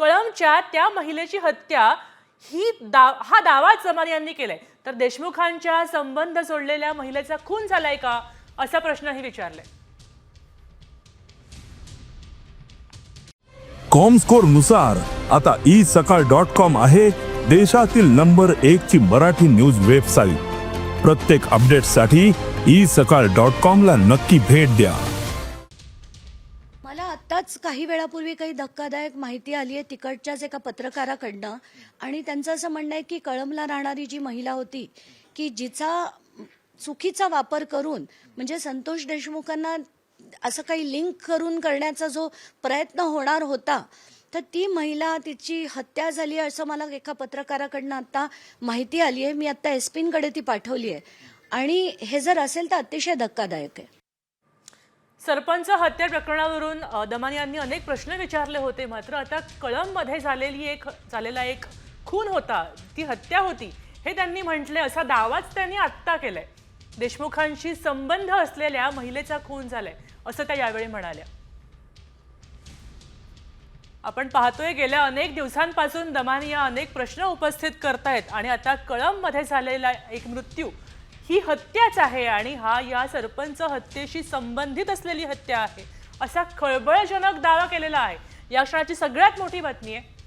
कळमच्या त्या महिलेची हत्या ही दा हा दावा चमार यांनी केलाय. तर देशमुखांच्या संबंध सोडलेल्या महिलेचा खून झालाय का असा प्रश्नही विचारलाय. कॉमस्कोरनुसार आता ई सकाळ डॉट कॉम आहे देशातील नंबर एक ची मराठी न्यूज वेबसाईट. प्रत्येक अपडेटसाठी ई सकाळ डॉट कॉम ला नक्की भेट द्या. मला आत्ताच काही वेळापूर्वी काही धक्कादायक माहिती आली आहे तिकडच्याच एका पत्रकाराकडनं. आणि त्यांचं असं म्हणणं आहे की कळमला राहणारी जी महिला होती की जिचा चुकीचा वापर करून म्हणजे संतोष देशमुखांना असं काही लिंक करून करण्याचा जो प्रयत्न होणार होता तर ती महिला तिची हत्या झाली आहे असं मला एका पत्रकाराकडनं आता माहिती आली आहे. मी आता एस ती पाठवली आहे. आणि हे जर असेल तर अतिशय धक्कादायक आहे. सरपंच हत्या प्रकरणावरून अ, दमानी यांनी अनेक प्रश्न विचारले होते मात्र आता कळममध्ये झालेली एक झालेला एक खून होता ती हत्या होती हे त्यांनी म्हटले असा दावाच त्यांनी आत्ता केलाय. देशमुखांशी संबंध असलेल्या महिलेचा खून झालाय असं त्या यावेळी म्हणाल्या. आपण पाहतोय गेल्या अनेक दिवसांपासून दमानिया अनेक प्रश्न उपस्थित करतायत आणि आता कळममध्ये झालेला एक मृत्यू ही हत्याच आहे आणि हा या सरपंच हत्येशी संबंधित असलेली हत्या आहे. असा खळबळजनक दावा केलेला आहे. या क्षणाची सगळ्यात मोठी बातमी आहे.